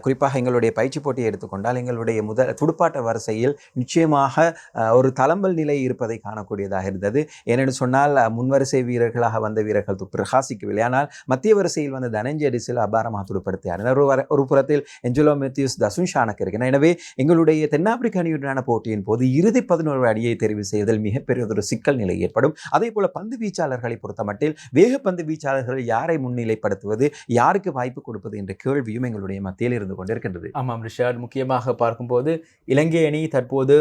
குறிப்பாக எங்களுடைய பயிற்சி போட்டியை எடுத்துக்கொண்டால் எங்களுடைய முதல் துடுப்பாட்ட வரிசையில் நிச்சயமாக ஒரு தளம்பல் நிலை இருப்பதை காணக்கூடியதாக இருந்தது. ஏனென்று சொன்னால் முன்வரிசை வீரர்களாக வந்த வீரர்கள் து- பிரகாசிக்கவில்லை. ஆனால் மத்திய வரிசையில் வந்த தனஞ்சய டிசில் அபாரமாக துடுப்படுத்தினார் ஒரு வர- ஒரு புறத்தில் என்ஜலோ மெத்தியூஸ் தசுன் ஷானக் இருக்கிறார். எனவே எங்களுடைய தென்னாப்பிரிக்க அணியுடனான போட்டியின் போது இறுதி பதினோரு அணியை தெரிவு செய்வதில் மிகப்பெரிய ஒரு சிக்கல் நிலை ஏற்படும். அதே போல பந்து வீச்சாளர்களை பொறுத்தமட்டில் வேகப்பந்து வீச்சாளர்கள் யாரை முன்னிலைப்படுத்துவது யாருக்கு வாய்ப்பு கொடுப்பது என்ற கேள்வியும் எங்களுடைய மத்திய மத்தியில் இருந்து கொண்டிருக்கின்றது. ஆமாம் ரிஷாட் முக்கியமாக பார்க்கும்போது இலங்கை அணி தற்போது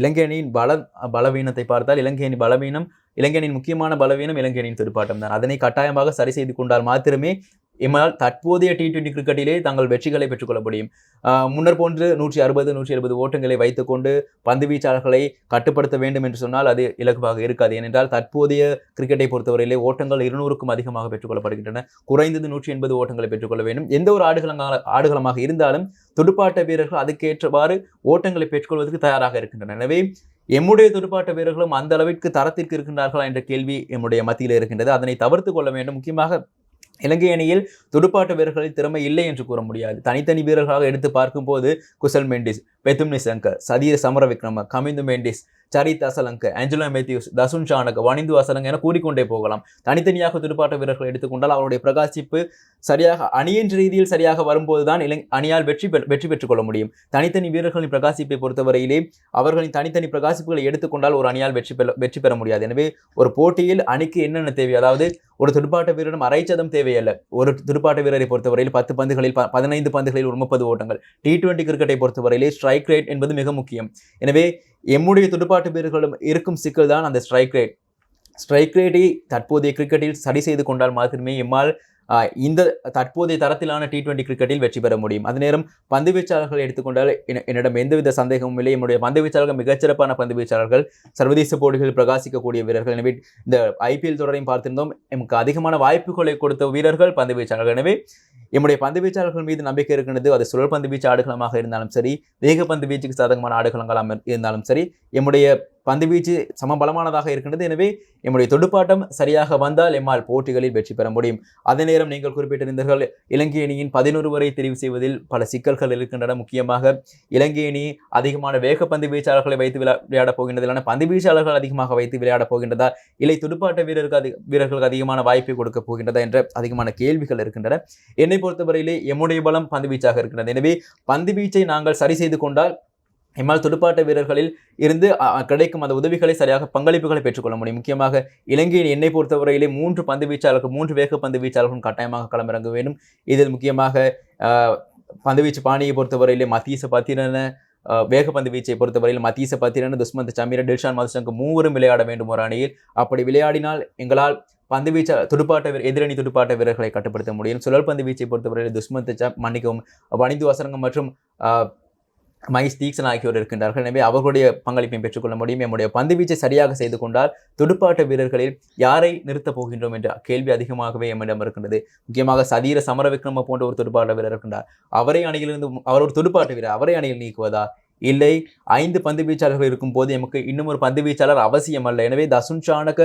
இலங்கை அணியின் பல பலவீனத்தை பார்த்தால் இலங்கை அணி பலவீனம் இலங்கையின் முக்கியமான பலவீனம் இலங்கையின் துடுப்பாட்டம் தான். அதனை கட்டாயமாக சரி செய்து கொண்டால் மாத்திரமே எம்மால் தற்போதைய டி டுவெண்டி கிரிக்கெட்டிலே தங்கள் வெற்றிகளை பெற்றுக்கொள்ள முடியும். முன்னர் போன்று நூற்றி அறுபது நூற்றி எழுபது ஓட்டங்களை வைத்துக்கொண்டு பந்து வீச்சாளர்களை கட்டுப்படுத்த வேண்டும் என்று சொன்னால் அது இலகுவாக இருக்காது. ஏனென்றால் தற்போதைய கிரிக்கெட்டை பொறுத்தவரையிலே ஓட்டங்கள் இருநூறுக்கும் அதிகமாக பெற்றுக்கொள்ளப்படுகின்றன. குறைந்தது நூற்றி எண்பது ஓட்டங்களை பெற்றுக்கொள்ள வேண்டும். எந்த ஒரு ஆடுகளங்க ஆடுகளமாக இருந்தாலும் துடுப்பாட்ட வீரர்கள் அதுக்கேற்றவாறு ஓட்டங்களை பெற்றுக்கொள்வதற்கு தயாராக இருக்கின்றனர். எனவே எம்முடைய துடுப்பாட்ட வீரர்களும் அந்த அளவிற்கு தரத்திற்கு இருக்கின்றார்களா என்ற கேள்வி எம்முடைய மத்தியில் இருக்கின்றது. அதனை தவிர்த்து கொள்ள வேண்டும். முக்கியமாக இலங்கை அணியில் துடுப்பாட்ட வீரர்களில் திறமை இல்லை என்று கூற முடியாது. தனித்தனி வீரர்களாக எடுத்து பார்க்கும்போது குசல் மெண்டிஸ் பெத்தும்னி சங்கர் சதீர விக்ரம கமிந்து மெண்டிஸ் சரித் அசலங்க ஆஞ்சலோ மேத்யூஸ் தசுன் ஷானக் வணிந்து அசலங்க என கூறிக்கொண்டே போகலாம். தனித்தனியாக துடுப்பாட்ட வீரர்கள் எடுத்துக்கொண்டால் அவருடைய பிரகாசிப்பு சரியாக அணியின் ரீதியில் சரியாக வரும்போது தான் இலங் அணியால் வெற்றி பெ வெற்றி பெற்றுக்கொள்ள முடியும். தனித்தனி வீரர்களின் பிரகாசிப்பை பொறுத்தவரையிலே அவர்களின் தனித்தனி பிரகாசிப்புகளை எடுத்துக்கொண்டால் ஒரு அணியால் வெற்றி பெற வெற்றி பெற முடியாது. எனவே ஒரு போட்டியில் அணிக்கு என்னென்ன தேவை? அதாவது ஒரு துடுப்பாட்ட வீரரிடம் அரைச்சதம் தேவையல்ல. ஒரு துடுப்பாட்ட வீரரை பொறுத்தவரையில் பத்து பந்துகளில் ப- பதினைந்து பந்துகளில் ஒரு முப்பது ஓட்டங்கள். டி டுவெண்டி கிரிக்கெட்டை பொறுத்தவரையிலே ஸ்ட்ரைக் ரேட் என்பது மிக முக்கியம். எனவே எம்முடைய துடுப்பாட்ட வீரர்களும் இருக்கும் சிக்கல் தான் அந்த ஸ்ட்ரைக் ரேட் ஸ்ட்ரைக் ரேட்டை தற்போதைய கிரிக்கெட்டில் சரி செய்து கொண்டால் மாத்திரமே எம்மால் இந்த தற்போதைய தரத்திலான டி டுவெண்டி கிரிக்கெட்டில் வெற்றி பெற முடியும். அதே நேரம் பந்து வீச்சாளர்கள் எடுத்துக்கொண்டால் என்ன- என்னிடம் எந்தவித சந்தேகமும் இல்லை. என்னுடைய பந்து வீச்சாளர்கள் மிகச்சிறப்பான பந்து வீச்சாளர்கள். சர்வதேச போட்டிகளில் பிரகாசிக்கக்கூடிய வீரர்கள். எனவே இந்த ஐபிஎல் தொடரையும் பார்த்திருந்தோம். எமக்கு அதிகமான வாய்ப்புகளை கொடுத்த வீரர்கள் பந்து வீச்சாளர்கள். எனவே எம்முடைய பந்து வீச்சாளர்கள் மீது நம்பிக்கை இருக்கின்றது. அது சுழல் பந்து வீச்சு ஆடுகளமாக இருந்தாலும் சரி வேக பந்து வீச்சுக்கு சாதகமான ஆடுகளங்களாக இருந்தாலும் சரி எம்முடைய பந்து வீச்சு சமபலமானதாக இருக்கின்றது. எனவே எம்முடைய துடுப்பாட்டம் சரியாக வந்தால் எம்மால் போட்டிகளில் வெற்றி பெற முடியும். அதே நேரம் நீங்கள் குறிப்பிட்டிருந்தீர்கள் இலங்கை அணியின் பதினோரு வரை தெரிவு செய்வதில் பல சிக்கல்கள் இருக்கின்றன. முக்கியமாக இலங்கை அணி அதிகமான வேகப்பந்து வீச்சாளர்களை வைத்து விளா விளையாடப் போகின்றது பந்து வீச்சாளர்கள் அதிகமாக வைத்து விளையாடப் போகின்றதா? இல்லை துடுப்பாட்ட வீரருக்கு அதிக வீரர்களுக்கு அதிகமான வாய்ப்பை கொடுக்க போகின்றதா என்ற அதிகமான கேள்விகள் இருக்கின்றன. என்னை பொறுத்தவரையிலே எம்முடைய பலம் பந்து வீச்சாக இருக்கின்றது. எனவே பந்து வீச்சை நாங்கள் சரி செய்து கொண்டால் எம்மால் துடுப்பாட்ட வீரர்களில் இருந்து கிடைக்கும் அந்த உதவிகளை சரியாக பங்களிப்புகளை பெற்றுக்கொள்ள முடியும். முக்கியமாக இலங்கையின் என்னை பொறுத்தவரையிலே மூன்று பந்து வீச்சாளர்கள் மூன்று வேக பந்து வீச்சாளர்களும் கட்டாயமாக களமிறங்க வேண்டும். இதில் முக்கியமாக பந்துவீச்சு பாணியை பொறுத்தவரையிலே மத்தீச பத்திரன வேகப்பந்து வீச்சை பொறுத்தவரையில் மத்தீச பத்திரன துஷ்மந்த் சமீரன் டில்ஷான் மதுசங்கு மூவரும் விளையாட வேண்டும் ஒரு அணியில். அப்படி விளையாடினால் எங்களால் பந்து வீச்ச துடுப்பாட்ட வீர- எதிரணி துடுப்பாட்ட வீரர்களை கட்டுப்படுத்த முடியும். சுழல் பந்து வீச்சை பொறுத்தவரையில் துஷ்மந்த் ச மன்னிக்கவும் வணிந்து வசரங்கம் மற்றும் மைஸ் தீக்ஷன் ஆகியோர் இருக்கின்றார்கள் எனவே அவர்களுடைய பங்களிப்பையும் பெற்றுக்கொள்ள முடியும். நம்முடைய பந்துவீச்சை சரியாக செய்து கொண்டால் துடுப்பாட்ட வீரர்களில் யாரை நிறுத்தப் போகின்றோம் என்ற கேள்வி அதிகமாகவே எம்மிடம் இருக்கின்றது. முக்கியமாக சதீர சமரவிக்ரம போன்ற ஒரு துடுப்பாட்ட வீரர் இருக்கின்றார். அவரை அணியிலிருந்து அவர் ஒரு துடுப்பாட்ட வீரர் அவரை அணியில் நீக்குவதா? இல்லை ஐந்து பந்து வீச்சாளர்கள் இருக்கும் போது எமக்கு இன்னும் ஒரு பந்து வீச்சாளர் அவசியம் அல்ல. எனவே தசுன் சாணக்க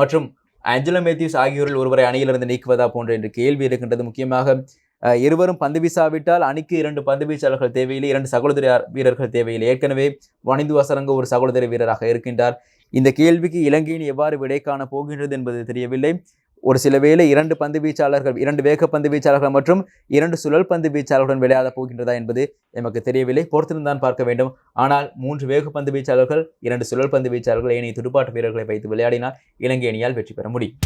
மற்றும் ஆஞ்சலோ மேத்யூஸ் ஆகியோரில் ஒருவரை அணியிலிருந்து நீக்குவதா போன்ற என்று கேள்வி இருக்கின்றது. முக்கியமாக இருவரும் பந்து வீசாவிட்டால் அணிக்கு இரண்டு பந்து வீச்சாளர்கள் தேவையில்லை இரண்டு சகோதர வீரர்கள் தேவையில்லை. ஏற்கனவே வனிந்து வசரங்க ஒரு சகோதர வீரராக இருக்கின்றார். இந்த கேள்விக்கு இலங்கையின் எவ்வாறு விடை காண போகின்றது என்பது தெரியவில்லை. ஒரு சில வேளை இரண்டு பந்து வீச்சாளர்கள் இரண்டு வேக பந்து வீச்சாளர்கள் மற்றும் இரண்டு சுழல் பந்து வீச்சாளர்களுடன் விளையாட போகின்றதா என்பது எமக்கு தெரியவில்லை. பொறுத்திருந்தான் பார்க்க வேண்டும். ஆனால் மூன்று வேக பந்து வீச்சாளர்கள் இரண்டு சுழல் பந்து வீச்சாளர்கள் ஏனைய துடுப்பாட்ட வீரர்களை வைத்து விளையாடினால் இலங்கை அணியால் வெற்றி பெற முடியும்.